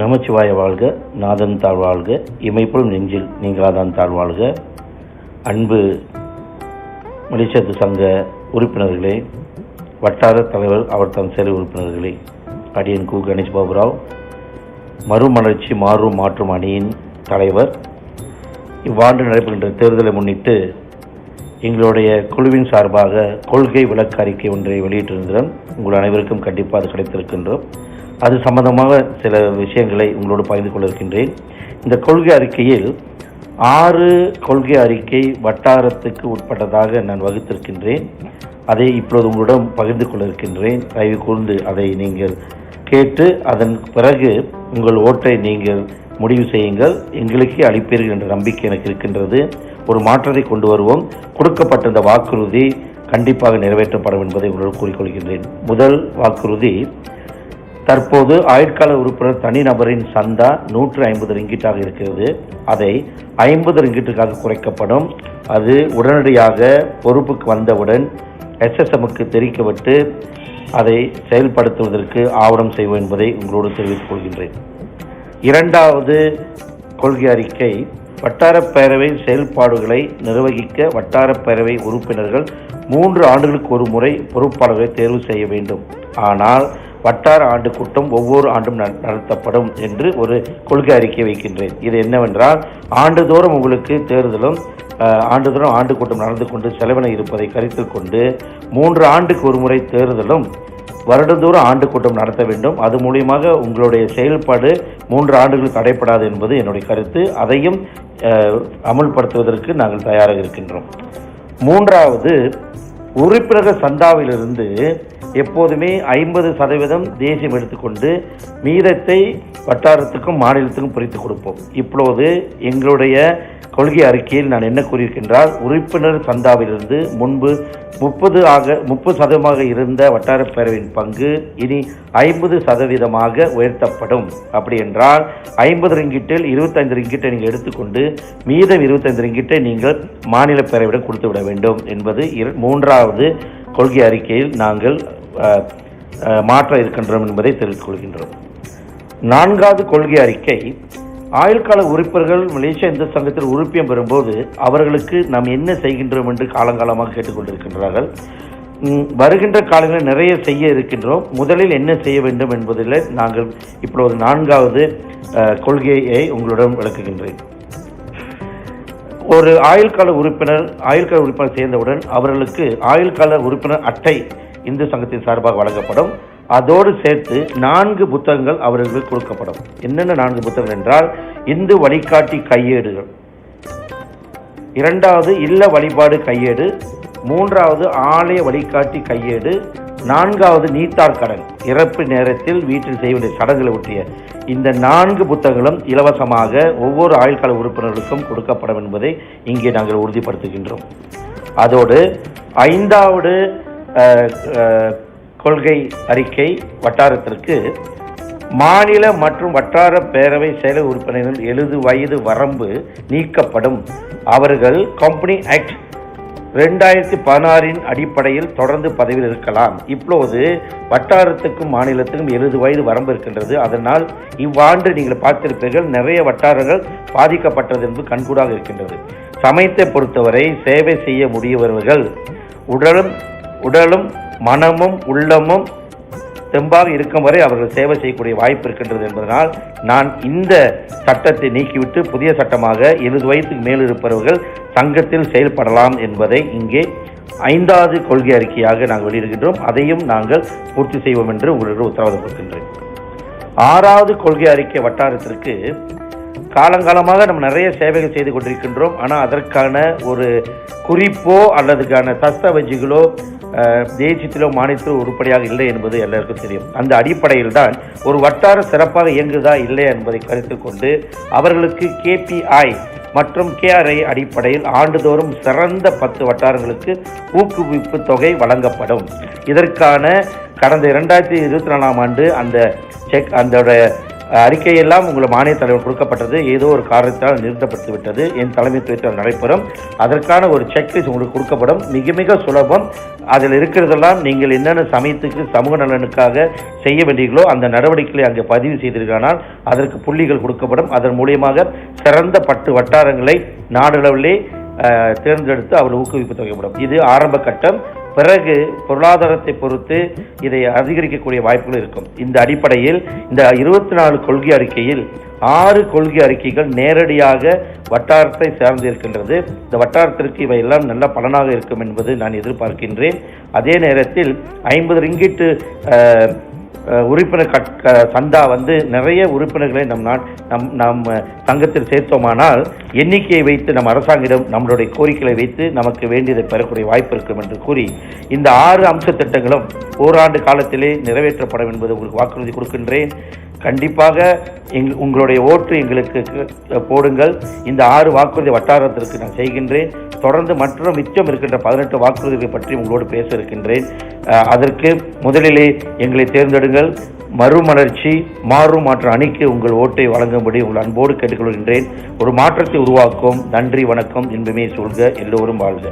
நமச்சிவாய வாழ்க நாதன் தாழ் வாழ்க இமைப்பும் நெஞ்சில் நீங்களாதான் தாழ் வாழ்க. அன்பு மலிசத்து சங்க உறுப்பினர்களே வட்டார தலைவர் அவர் தம் செயல் உறுப்பினர்களே அடியன் கு கணேஷ் பாபுராவ் மறுமலர்ச்சி மாறும் மாற்றும் அணியின் தலைவர். இவ்வாண்டு நடைபெறுகின்ற தேர்தலை முன்னிட்டு எங்களுடைய குழுவின் சார்பாக கொள்கை விளக்க அறிக்கை ஒன்றை வெளியிட்டிருந்தோம் உங்கள் அனைவருக்கும் கண்டிப்பாக அது கிடைத்திருக்கின்றோம். அது சம்பந்தமாக சில விஷயங்களை உங்களோடு பகிர்ந்து கொள்ள இருக்கின்றேன் இந்த கொள்கை அறிக்கையில் ஆறு கொள்கை அறிக்கை வட்டாரத்துக்கு உட்பட்டதாக நான் வகுத்திருக்கின்றேன். அதை இப்பொழுது உங்களிடம் பகிர்ந்து கொள்ள இருக்கின்றேன் தயவு கூர்ந்து அதை நீங்கள் கேட்டு அதன் பிறகு உங்கள் ஓட்டை நீங்கள் முடிவு செய்யுங்கள். எங்களுக்கே அளிப்பீர்கள் என்ற நம்பிக்கை எனக்கு இருக்கின்றது. ஒரு மாற்றத்தை கொண்டு வருவோம். கொடுக்கப்பட்ட இந்த வாக்குறுதி கண்டிப்பாக நிறைவேற்றப்படும் என்பதை உங்களோடு கூறிக்கொள்கின்றேன். முதல் வாக்குறுதி தற்போது ஆயுட்கால உறுப்பினர் தனிநபரின் சந்தா நூற்று ஐம்பது ரிங்கிட்டாக இருக்கிறது. அதை ஐம்பது ரிங்கிட்டுக்காக குறைக்கப்படும். அது உடனடியாக பொறுப்புக்கு வந்தவுடன் எஸ்எஸ்எம்முக்கு தெரிவிக்கப்பட்டு அதை செயல்படுத்துவதற்கு ஆவணம் செய்வோம் என்பதை உங்களோடு தெரிவித்துக் கொள்கின்றேன். இரண்டாவது கொள்கை அறிக்கை வட்டாரப் பேரவை செயல்பாடுகளை நிர்வகிக்க வட்டாரப் பேரவை உறுப்பினர்கள் மூன்று ஆண்டுகளுக்கு ஒரு முறை பொறுப்பாளர்களை தேர்வு செய்ய வேண்டும். ஆனால் வட்டார ஆண்டு கூட்டம் ஒவ்வொரு ஆண்டும் நடத்தப்படும் என்று ஒரு கொள்கை அறிக்கை வைக்கின்றேன். இது என்னவென்றால் ஆண்டுதோறும் உங்களுக்கு தேர்தலும் ஆண்டுதோறும் ஆண்டு கூட்டம் நடந்து கொண்டு செலவின இருப்பதை கருத்தில் கொண்டு மூன்று ஆண்டுக்கு ஒரு முறை தேர்தலும் வருடந்தோறும் ஆண்டு கூட்டம் நடத்த வேண்டும். அது மூலியமாக உங்களுடைய செயல்பாடு மூன்று ஆண்டுகள் தடைப்படாது என்பது என்னுடைய கருத்து. அதையும் அமல்படுத்துவதற்கு அமுல்படுத்துவதற்கு நாங்கள் தயாராக இருக்கின்றோம். மூன்றாவது உறுப்பினர்கள் சந்தாவிலிருந்து எப்போதுமே ஐம்பது சதவீதம் தேசியம் எடுத்துக்கொண்டு மீதத்தை வட்டாரத்துக்கும் மாநிலத்துக்கும் பிரித்து கொடுப்போம். இப்பொழுது எங்களுடைய கொள்கை அறிக்கையில் நான் என்ன கூறியிருக்கின்றால் உறுப்பினர் சந்தாவிலிருந்து முன்பு முப்பது ஆக முப்பது சதவீதமாக இருந்த வட்டாரப் பேரவையின் பங்கு இனி ஐம்பது சதவீதமாக உயர்த்தப்படும். அப்படி என்றால் ஐம்பது ரிங்கிட்டில் இருபத்தைந்து ரிங்கிட்டை நீங்கள் எடுத்துக்கொண்டு மீதம் இருபத்தைந்து ரிங்கிட்டை நீங்கள் மாநில பேரவையிடம் கொடுத்து விட வேண்டும் என்பது இர- மூன்றாவது கொள்கை அறிக்கையில் நாங்கள் மாற்ற இருக்கின்றோம் என்பதை தெரிவித்துக் கொள்கின்றோம். நான்காவது கொள்கை அறிக்கை ஆயுள்கால உறுப்பினர்கள் மலேசிய இந்து சங்கத்தில் உறுப்பியம் பெறும்போது அவர்களுக்கு நாம் என்ன செய்கின்றோம் என்று காலங்காலமாக கேட்டுக்கொண்டிருக்கின்றார்கள். வருகின்ற காலங்களில் நிறைய செய்ய இருக்கின்றோம். முதலில் என்ன செய்ய வேண்டும் என்பதில் நாங்கள் இப்பொழுது நான்காவது கொள்கையை உங்களிடம் விளக்குகின்றேன். ஒரு ஆயுள்கால உறுப்பினர் ஆயுள்கால உறுப்பினர் சேர்ந்தவுடன் அவர்களுக்கு ஆயுள்கால உறுப்பினர் அட்டை இந்து சங்கத்தின் சார்பாக வழங்கப்படும். அதோடு சேர்த்து நான்கு புத்தகங்கள் அவர்களுக்கு கொடுக்கப்படும். என்னென்ன நான்கு புத்தகங்கள் என்றால் இந்து வழிகாட்டி கையேடுகள். இரண்டாவது இல்ல வழிபாடு கையேடு. மூன்றாவது ஆலய வழிகாட்டி கையேடு. நான்காவது நீத்தார் கடன். இறப்பு நேரத்தில் வீட்டில் செய்ய வேண்டிய சடங்குகளை ஒட்டிய இந்த நான்கு புத்தகங்களும் இலவசமாக ஒவ்வொரு ஆயுள்கால உறுப்பினர்களுக்கும் கொடுக்கப்படும் என்பதை இங்கே நாங்கள் உறுதிப்படுத்துகின்றோம். அதோடு ஐந்தாவது கொள்கை அறிக்கை வட்டாரத்திற்கு மாநில மற்றும் வட்டார பேரவை செயல உறுப்பினர்கள் எழுது வயது வரம்பு நீக்கப்படும். அவர்கள் கம்பெனி ஆக்ட் ரெண்டாயிரத்தி பதினாறின் அடிப்படையில் தொடர்ந்து பதவியில் இருக்கலாம். இப்பொழுது வட்டாரத்துக்கும் மாநிலத்துக்கும் எழுபது வயது வரம்பு இருக்கின்றது. அதனால் இவ்வாண்டு நீங்கள் பார்த்திருப்பீர்கள் நிறைய வட்டாரங்கள் பாதிக்கப்பட்டது என்பது கண்கூடாக இருக்கின்றது. சமயத்தை பொறுத்தவரை சேவை செய்ய முடியவர்கள் உடலும் உடலும் மனமும் உள்ளமும் தெம்பாக இருக்கும் வரை அவர்கள் சேவை செய்யக்கூடிய வாய்ப்பு இருக்கின்றது என்பதனால் நான் இந்த சட்டத்தை நீக்கிவிட்டு புதிய சட்டமாக எழுபது வயதுக்கு மேல் இருப்பவர்கள் சங்கத்தில் செயல்படலாம் என்பதை இங்கே ஐந்தாவது கொள்கை அறிக்கையாக நாங்கள் வெளியிடுகின்றோம். அதையும் நாங்கள் பூர்த்தி செய்வோம் என்று உங்களுக்கு உத்தரவாதம் கொடுக்கின்றேன். ஆறாவது கொள்கை அறிக்கை வட்டாரத்திற்கு காலங்காலமாக நம்ம நிறைய சேவைகள் செய்து கொண்டிருக்கின்றோம். ஆனால் அதற்கான ஒரு குறிப்போ அல்லதுக்கான தஸ்தவஜிகளோ தேசியத்திலோ மாநிலத்திலோ உருப்படியாக இல்லை என்பது எல்லாருக்கும் தெரியும். அந்த அடிப்படையில் தான் ஒரு வட்டார சிறப்பாக இயங்குதா இல்லை என்பதை கருத்தில் கொண்டு அவர்களுக்கு கேபிஐ மற்றும் கேஆர்ஐ அடிப்படையில் ஆண்டுதோறும் சிறந்த பத்து வட்டாரங்களுக்கு ஊக்குவிப்பு தொகை வழங்கப்படும். இதற்கான கடந்த இரண்டாயிரத்தி இருபத்தி நாலாம் ஆண்டு அந்த செக் அந்த அறிக்கையெல்லாம் உங்கள் மானிய தலைவர் கொடுக்கப்பட்டது. ஏதோ ஒரு காரணத்தால் நிறுத்தப்பட்டு விட்டது என் தலைமைத்துவத்தில் நடைபெறும். அதற்கான ஒரு செக்லிஸ்ட் உங்களுக்கு கொடுக்கப்படும். மிக மிக சுலபம். அதில் இருக்கிறதெல்லாம் நீங்கள் என்னென்ன சமயத்துக்கு சமூக நலனுக்காக செய்ய வேண்டீர்களோ அந்த நடவடிக்கைகளை அங்கே பதிவு செய்தீர்களானால் அதற்கு புள்ளிகள் கொடுக்கப்படும். அதன் மூலியமாக சிறந்த பட்டு வட்டாரங்களை நாடளவிலே தேர்ந்தெடுத்து அவர் ஊக்குவிப்பு தொகைப்படும் இது ஆரம்ப கட்டம். பிறகு பொருளாதாரத்தை பொறுத்து இதை அதிகரிக்கக்கூடிய வாய்ப்புகள் இருக்கும். இந்த அடிப்படையில் இந்த இருபத்தி நாலு கொள்கை அறிக்கையில் ஆறு கொள்கை அறிக்கைகள் நேரடியாக வட்டாரத்தை சார்ந்திருக்கின்றது இந்த வட்டாரத்திற்கு இவை எல்லாம் நல்ல பலனாக இருக்கும் என்பது நான் எதிர்பார்க்கின்றேன். அதே நேரத்தில் ஐம்பது ரிங்கிட்டு உறுப்பினர் கட் சந்தா வந்து நிறைய உறுப்பினர்களை நம் நாட் நம் நம் சங்கத்தில் சேர்த்தோமானால் எண்ணிக்கையை வைத்து நம் அரசாங்கிடம் நம்மளுடைய கோரிக்கைகளை வைத்து நமக்கு வேண்டியதை பெறக்கூடிய வாய்ப்பு இருக்கும் என்று கூறி இந்த ஆறு அம்ச திட்டங்களும் ஓராண்டு காலத்திலே நிறைவேற்றப்படும் என்பது உங்களுக்கு வாக்குறுதி கொடுக்கின்றேன். கண்டிப்பாக எங் உங்களுடைய ஓட்டு எங்களுக்கு போடுங்கள். இந்த ஆறு வாக்குறுதி வட்டாரத்திற்கு நான் செய்கின்றேன். தொடர்ந்து மற்றும் மிச்சம் இருக்கின்ற பதினெட்டு வாக்குறுதிகளை பற்றி உங்களோடு பேச இருக்கின்றேன். அதற்கு முதலிலே எங்களை தேர்ந்தெடுங்கள். மறுமலர்ச்சி மாறும் மாற்ற அணிக்கு உங்கள் ஓட்டை வழங்கும்படி உங்கள் அன்போடு கேட்டுக்கொள்கின்றேன். ஒரு மாற்றத்தை உருவாக்கும் நன்றி வணக்கம் என்பமே சொல்க எல்லோரும் வாழ்க.